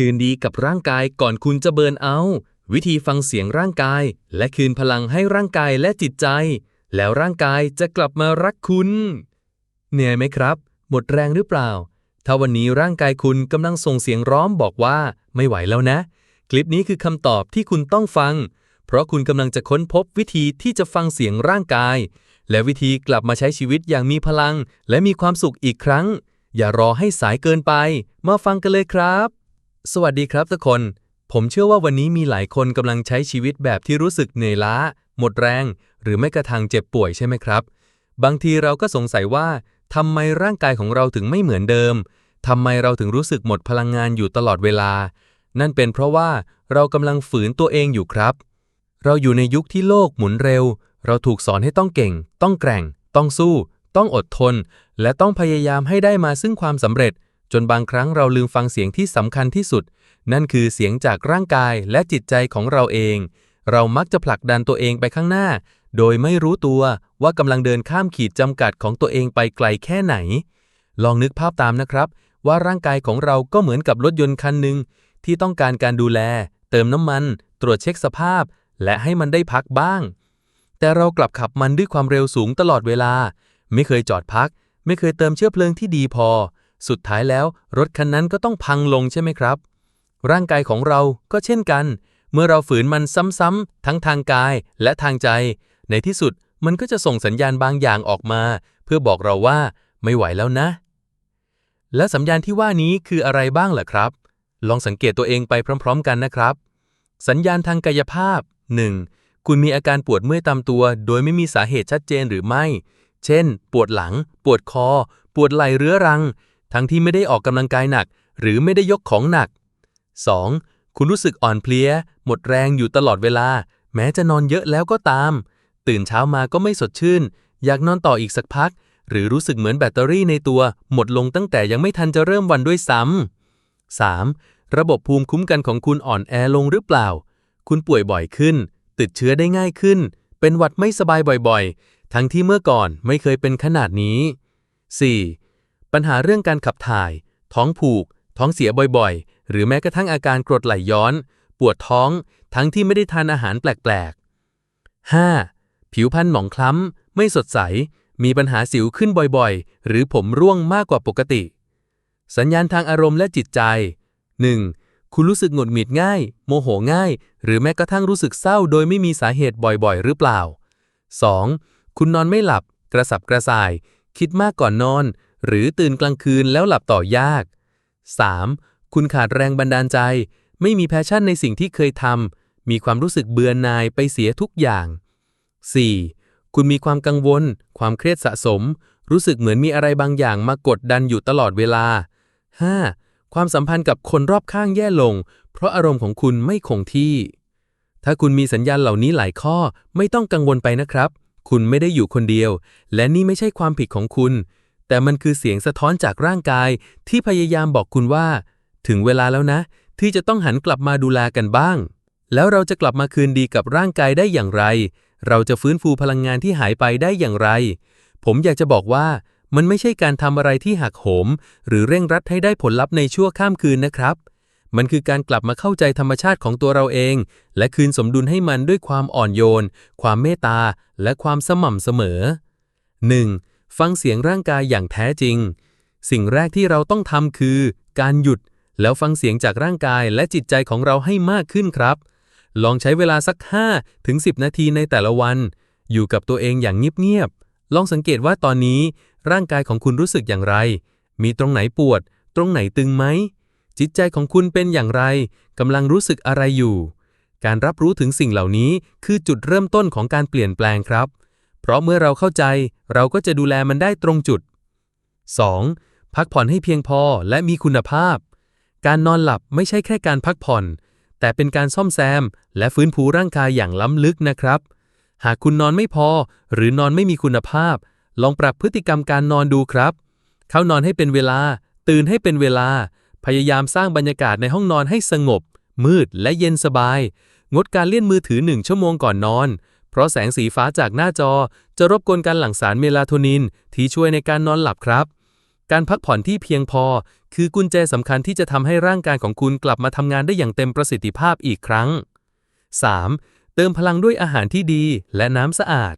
คืนดีกับร่างกายก่อนคุณจะเบิร์นเอา วิธีฟังเสียงร่างกาย และคืนพลังให้ร่างกายและจิตใจ แล้วร่างกายจะกลับมารักคุณ เหนื่อยไหมครับ หมดแรงหรือเปล่า ถ้าวันนี้ร่างกายคุณกำลังส่งเสียงร้องบอกว่าไม่ไหวแล้วนะ คลิปนี้คือคำตอบที่คุณต้องฟัง เพราะคุณกำลังจะค้นพบวิธีที่จะฟังเสียงร่างกาย และวิธีกลับมาใช้ชีวิตอย่างมีพลัง และมีความสุขอีกครั้ง อย่ารอให้สายเกินไป มาฟังกันเลยครับ สวัสดีครับทุกคน ผมเชื่อว่าวันนี้มีหลายคนกำลังใช้ชีวิตแบบที่รู้สึกเหนื่อยล้า หมดแรง หรือไม่กระทั่งเจ็บป่วยใช่ไหมครับ บางทีเราก็สงสัยว่าทำไมร่างกายของเราถึงไม่เหมือนเดิมทำไมเราถึงรู้สึกหมดพลังงานอยู่ตลอดเวลา นั่นเป็นเพราะว่าเรากำลังฝืนตัวเองอยู่ครับ เราอยู่ในยุคที่โลกหมุนเร็ว เราถูกสอนให้ต้องเก่ง ต้องแกร่ง ต้องสู้ ต้องอดทน และต้องพยายามให้ได้มาซึ่งความสำเร็จ จนบางครั้งเราลืมฟังเสียงที่สำคัญที่สุด นั่นคือเสียงจากร่างกายและจิตใจของเราเอง เรามักจะผลักดันตัวเองไปข้างหน้า โดยไม่รู้ตัวว่ากำลังเดินข้ามขีดจำกัดของตัวเองไปไกลแค่ไหน ลองนึกภาพตามนะครับ ว่าร่างกายของเราก็เหมือนกับรถยนต์คันหนึ่งที่ต้องการการดูแล เติมน้ำมัน ตรวจเช็คสภาพ และให้มันได้พักบ้าง แต่เรากลับขับมันด้วยความเร็วสูงตลอดเวลา ไม่เคยจอดพัก ไม่เคยเติมเชื้อเพลิงที่ดีพอ สุดท้ายแล้ว รถคันนั้นก็ต้องพังลงใช่ไหมครับ ร่างกายของเราก็เช่นกัน เมื่อเราฝืนมันซ้ำๆทั้งทางกายและทางใจ ในที่สุดมันก็จะส่งสัญญาณบางอย่างออกมา เพื่อบอกเราว่าไม่ไหวแล้วนะ และสัญญาณที่ว่านี้คืออะไรบ้างล่ะครับ ลองสังเกตตัวเองไปพร้อม ๆ กันนะครับ สัญญาณทางกายภาพ 1. คุณมีอาการปวดเมื่อยตามตัว โดยไม่มีสาเหตุชัดเจนหรือไม่ เช่น ปวดหลัง ปวดคอ ปวดไหล่เรื้อรัง ทั้งที่ไม่ได้ออกกำลังกายหนัก หรือไม่ได้ยกของหนัก 2. คุณรู้สึกอ่อนเพลีย หมดแรงอยู่ตลอดเวลา แม้จะนอนเยอะแล้วก็ตาม ตื่นเช้ามาก็ไม่สดชื่น อยากนอนต่ออีกสักพัก หรือรู้สึกเหมือนแบตเตอรี่ในตัว หมดลงตั้งแต่ยังไม่ทันจะเริ่มวันด้วยซ้ำ 3. ระบบภูมิคุ้มกันของคุณอ่อนแอลงหรือเปล่า คุณป่วยบ่อยขึ้น ติดเชื้อได้ง่ายขึ้น เป็นหวัดไม่สบายบ่อยๆ ทั้งที่เมื่อก่อนไม่เคยเป็นขนาดนี้ 4. ปัญหาเรื่องการขับถ่าย ท้องผูก ท้องเสียบ่อยๆ หรือแม้กระทั่งอาการกรดไหลย้อน ปวดท้อง ทั้งที่ไม่ได้ทานอาหารแปลกๆ 5. ผิวพรรณหมองคล้ำ ไม่สดใส มีปัญหาสิวขึ้นบ่อยๆ หรือผมร่วงมากกว่าปกติ สัญญาณทางอารมณ์และจิตใจ 1. คุณรู้สึกหงุดหงิดง่าย โมโหง่าย หรือแม้กระทั่งรู้สึกเศร้าโดยไม่มีสาเหตุบ่อยๆ หรือเปล่า 2. คุณนอนไม่หลับ กระสับกระส่าย คิดมากก่อนนอน หรือตื่นกลางคืนแล้วหลับต่อยาก 3. คุณขาดแรงบันดาลใจ ไม่มีแพชชั่นในสิ่งที่เคยทำมีความรู้สึกเบื่อหน่ายไปเสียทุกอย่าง 4. คุณมีความกังวล ความเครียดสะสม รู้สึกเหมือนมีอะไรบางอย่างมากดดันอยู่ตลอดเวลา 5. ความสัมพันธ์กับคนรอบข้างแย่ลง เพราะอารมณ์ของคุณไม่คงที่ ถ้าคุณมีสัญญาณเหล่านี้หลายข้อไม่ต้องกังวลไปนะครับ คุณไม่ได้อยู่คนเดียว และนี่ไม่ใช่ความผิดของคุณ แต่มันคือเสียงสะท้อนจากร่างกายที่พยายามบอกคุณว่า ถึงเวลาแล้วนะ ที่จะต้องหันกลับมาดูแลกันบ้าง แล้วเราจะกลับมาคืนดีกับร่างกายได้อย่างไร เราจะฟื้นฟูพลังงานที่หายไปได้อย่างไร ผมอยากจะบอกว่ามันไม่ใช่การทำอะไรที่หักโหม หรือเร่งรัดให้ได้ผลลัพธ์ในชั่วข้ามคืนนะครับ มันคือการกลับมาเข้าใจธรรมชาติของตัวเราเอง และคืนสมดุลให้มันด้วยความอ่อนโยน ความเมตตา และความสม่ำเสมอ 1. ฟังเสียงร่างกายอย่างแท้จริง สิ่งแรกที่เราต้องทำคือ การหยุด แล้วฟังเสียงจากร่างกายและจิตใจของเราให้มากขึ้นครับ ลองใช้เวลาสัก 5 ถึง 10 นาทีในแต่ละวัน อยู่กับตัวเองอย่างเงียบๆ ลองสังเกตว่าตอนนี้ ร่างกายของคุณรู้สึกอย่างไร มีตรงไหนปวด ตรงไหนตึงไหม จิตใจของคุณเป็นอย่างไรกำลังรู้สึกอะไรอยู่ การรับรู้ถึงสิ่งเหล่านี้คือจุดเริ่มต้นของการเปลี่ยนแปลงครับ ราะเมื่อเราเข้าใจเราก็จะดูแลมันได้ตรงจุด 2. พักผ่อนให้เพียงพอและมีคุณภาพ การนอนหลับไม่ใช่แค่การพักผ่อน แต่เป็นการซ่อมแซม และฟื้นฟูร่างกายอย่างล้ำลึกนะครับ หากคุณนอนไม่พอ หรือนอนไม่มีคุณภาพ ลองปรับพฤติกรรมการนอนดูครับ เข้านอนให้เป็นเวลา ตื่นให้เป็นเวลา พยายามสร้างบรรยากาศในห้องนอนให้สงบ มืดและเย็นสบาย งดการเล่นมือถือหนึ่งชั่วโมงก่อนนอน เพราะแสงสีฟ้าจากหน้าจอจะรบกวนการหลั่งสารเมลาโทนินที่ช่วยในการนอนหลับครับ การพักผ่อนที่เพียงพอ คือกุญแจสำคัญที่จะทำให้ร่างกายของคุณกลับมาทำงานได้อย่างเต็มประสิทธิภาพอีกครั้ง 3. เติมพลังด้วยอาหารที่ดีและน้ำสะอาด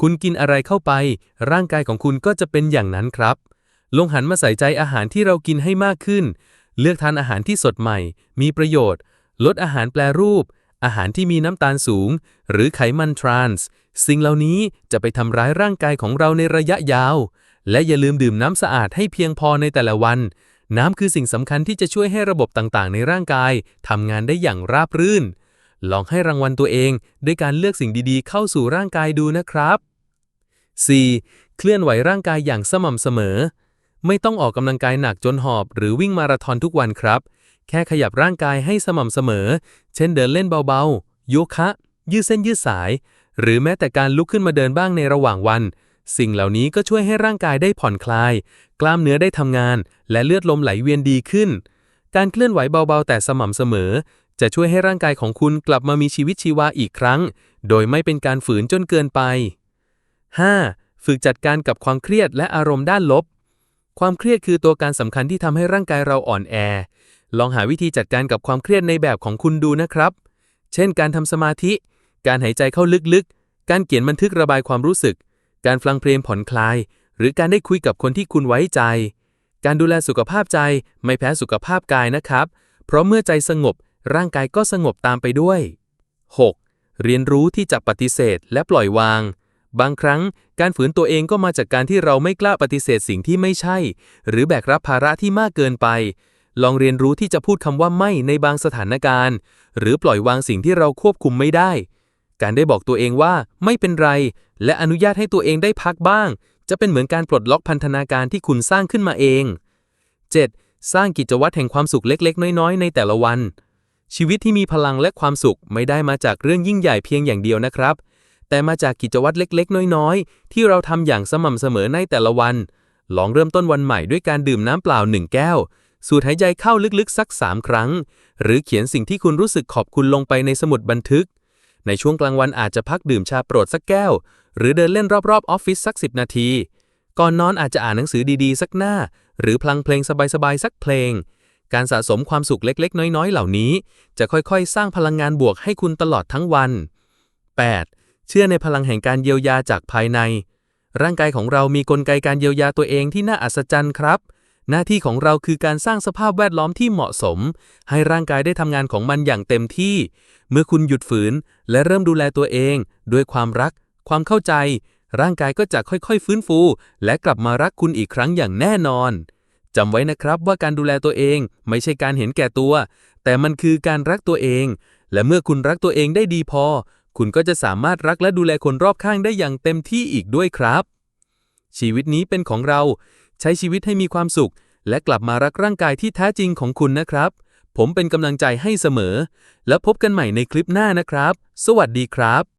คุณกินอะไรเข้าไป ร่างกายของคุณก็จะเป็นอย่างนั้นครับ ลงหันมาใส่ใจอาหารที่เรากินให้มากขึ้น เลือกทานอาหารที่สดใหม่ มีประโยชน์ ลดอาหารแปรรูป อาหารที่มีน้ำตาลสูง หรือไขมันทรานส์ สิ่งเหล่านี้จะไปทำร้ายร่างกายของเราในระยะยาว และอย่าลืมดื่มน้ำสะอาดให้เพียงพอในแต่ละวัน น้ำคือสิ่งสำคัญที่จะช่วยให้ระบบต่างๆ ในร่างกายทำงานได้อย่างราบรื่น ลองให้รางวัลตัวเองด้วยการเลือกสิ่งดีๆ เข้าสู่ร่างกายดูนะครับ 4. เคลื่อนไหวร่างกายอย่างสม่ำเสมอ ไม่ต้องออกกำลังกายหนักจนหอบ หรือวิ่งมาราธอนทุกวันครับ แค่ขยับร่างกายให้สม่ำเสมอ เช่นเดินเล่นเบาๆ โยคะ ยืดเส้นยืดสาย หรือแม้แต่การลุกขึ้นมาเดินบ้างในระหว่างวัน สิ่งเหล่านี้ก็ช่วยให้ร่างกายได้ผ่อนคลาย กล้ามเนื้อได้ทำงาน และเลือดลมไหลเวียนดีขึ้น การเคลื่อนไหวเบาๆ แต่สม่ำเสมอ จะช่วยให้ร่างกายของคุณกลับมามีชีวิตชีวาอีกครั้ง โดยไม่เป็นการฝืนจนเกินไป 5. ฝึกจัดการกับความเครียดและอารมณ์ด้านลบ ความเครียดคือตัวการสำคัญที่ทำให้ร่างกายเราอ่อนแอ ลองหาวิธีจัดการกับความเครียดในแบบของคุณดูนะครับ เช่น การทำสมาธิ การหายใจเข้าลึกๆ การเขียนบันทึกระบายความรู้สึก การฟังเพลงผ่อนคลาย หรือการได้คุยกับคนที่คุณไว้ใจ การดูแลสุขภาพใจไม่แพ้สุขภาพกายนะครับ เพราะเมื่อใจสงบร่างกายก็สงบตามไปด้วย 6. เรียนรู้ที่จะปฏิเสธและปล่อยวาง บางครั้งการฝืนตัวเองก็มาจากการที่เราไม่กล้าปฏิเสธสิ่งที่ไม่ใช่ หรือแบกรับภาระที่มากเกินไป ลองเรียนรู้ที่จะพูดคำว่าไม่ในบางสถานการณ์ หรือปล่อยวางสิ่งที่เราควบคุมไม่ได้ การได้บอกตัวเองว่าไม่เป็นไร และอนุญาตให้ตัวเองได้พักบ้าง จะเป็นเหมือนการปลดล็อกพันธนาการที่คุณสร้างขึ้นมาเอง 7. สร้างกิจวัตรแห่งความสุขเล็ก ๆ น้อย ๆ ในแต่ละวัน ชีวิตที่มีพลังและความสุขไม่ได้มาจากเรื่องยิ่งใหญ่เพียงอย่างเดียวนะครับ แต่มาจากกิจวัตรเล็ก ๆ น้อย ๆ ที่เราทำอย่างสม่ำเสมอในแต่ละวัน ลองเริ่มต้นวันใหม่ด้วยการดื่มน้ำเปล่าหนึ่งแก้ว สูดหายใจเข้าลึกๆ สัก3ครั้ง หรือเขียนสิ่งที่คุณรู้สึกขอบคุณลงไปในสมุดบันทึก ในช่วงกลางวันอาจจะพักดื่มชาโปรดสักแก้ว หรือเดินเล่นรอบๆออฟฟิศสัก 10 นาที ก่อนนอนอาจจะอ่านหนังสือดีๆ สักหน้า หรือพลังเพลงสบายๆสักเพลง การสะสมความสุขเล็ก ๆ น้อย ๆ เหล่านี้ จะค่อยๆ สร้างพลังงานบวกให้คุณตลอดทั้งวัน 8. เชื่อในพลังแห่งการเยียวยาจากภายในร่างกายของเรามีกลไกการเยียวยาตัวเองที่น่าอัศจรรย์ครับ หน้าที่ของเราคือการสร้างสภาพแวดล้อมที่เหมาะสม ให้ร่างกายได้ทำงานของมันอย่างเต็มที่ เมื่อคุณหยุดฝืน และเริ่มดูแลตัวเอง ด้วยความรัก ความเข้าใจ ร่างกายก็จะค่อยๆ ฟื้นฟู และกลับมารักคุณอีกครั้งอย่างแน่นอนจำไว้นะครับว่าการดูแลตัวเองไม่ใช่การเห็นแก่ตัว แต่มันคือการรักตัวเอง และเมื่อคุณรักตัวเองได้ดีพอ คุณก็จะสามารถรักและดูแลคนรอบข้างได้อย่างเต็มที่อีกด้วยครับ ชีวิตนี้เป็นของเรา ใช้ชีวิตให้มีความสุข และกลับมารักร่างกายที่แท้จริงของคุณนะครับ ผมเป็นกำลังใจให้เสมอ แล้วพบกันใหม่ในคลิปหน้านะครับ สวัสดีครับ